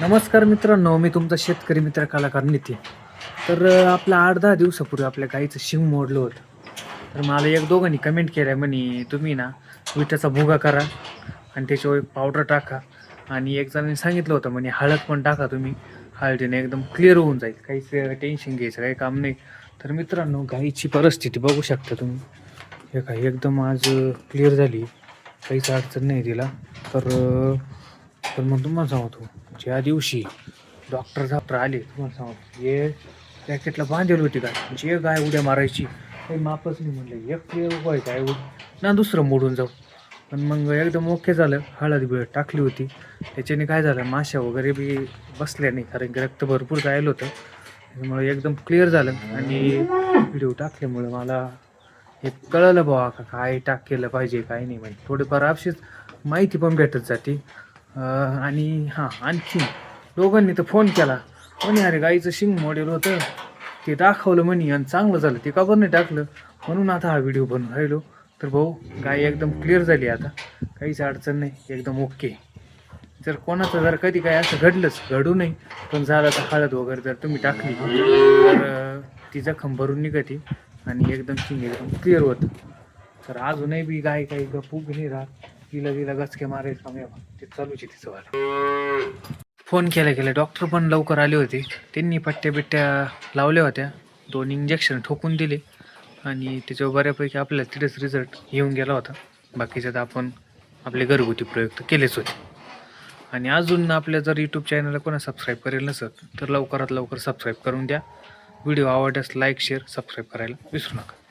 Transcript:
नमस्कार मित्रांनो मी तुमचा शेतकरी मित्र कलाकार नितीन. तर अं, आपल्या आठ दहा दिवसापूर्वी आपल्या गाईचं शिंग मोडलं होतं. तर मला एक दोघांनी कमेंट केलं म्हणे तुम्ही ना विटाचा भुगा करा आणि त्याच्यावर एक पावडर टाका. आणि एक जणांनी सांगितलं होतं म्हणे हळद पण टाका तुम्ही हळदीने एकदम क्लिअर होऊन जाईल काहीच टेन्शन घ्यायचं काही काम नाही. तर मित्रांनो गाईची परिस्थिती बघू शकता तुम्ही. हे काय एकदम आज क्लिअर झाली. काहीच अडचण नाही तिला. तर पण तर मग तुम्हाला सांगतो ज्या दिवशी डॉक्टर डॉक्टर आले तुम्हाला सांगतो हे पॅकेटला बांधेल होती काय जे गाय उड्या मारायची काही मापच नाही म्हणलं एक क्लिअर गाय आहे ना दुसरं मोडून जाऊ. पण मग एकदम ओके झालं हळद बिळद टाकली होती. त्याच्याने काय झालं माश्या वगैरे बी बसल्या नाही कारण की रक्त भरपूर जायला होतं. त्याच्यामुळे एकदम क्लिअर झालं आणि व्हिडिओ टाकल्यामुळे मला हे कळलं बाबा का काय टाक केलं पाहिजे काय नाही म्हणजे थोडेफार आपशीच माहिती पण भेटत जाते. आणि हां आणखी दोघांनी तर फोन केला. म्हणे अरे गाईचं शिंग मॉडेल होतं. ते दाखवलं म्हणे आणि चांगलं झालं. ते का बरं नाही टाकलं? म्हणून आता हा व्हिडिओ बनून राहिलो. तर भाऊ गाय एकदम क्लिअर झाली आता. काहीच अडचण नाही. एकदम ओके जर कोणाचं जर कधी काय असं घडलंच घडू नाही पण झालं तर हळद वगैरे जर तुम्ही टाकली तर ती जखम भरून निघते आणि एकदम शिंग एकदम क्लिअर होतं. तर अजूनही बी गाय काही गप्पू बी नाही राहत. तिला तिला गचके मारायचं काम ते चालूच आहे तिचं वाला. फोन केल्या केल्या डॉक्टर पण लवकर आले होते. त्यांनी पट्ट्या बिट्ट्या लावल्या होत्या. दोन इंजेक्शन ठोकून दिले. आणि त्याच्यावर बऱ्यापैकी आपल्याला तिथेच रिझल्ट येऊन गेला होता. बाकीच्यात आपण आपले घरगुती प्रयोग तर केलेच होते. आणि अजून आपल्या जर यूट्यूब चॅनलला कोणा सबस्क्राईब करेल नसत तर लवकरात लवकर सबस्क्राईब करून द्या. व्हिडिओ आवडल्यास लाईक शेअर सबस्क्राईब करायला विसरू नका.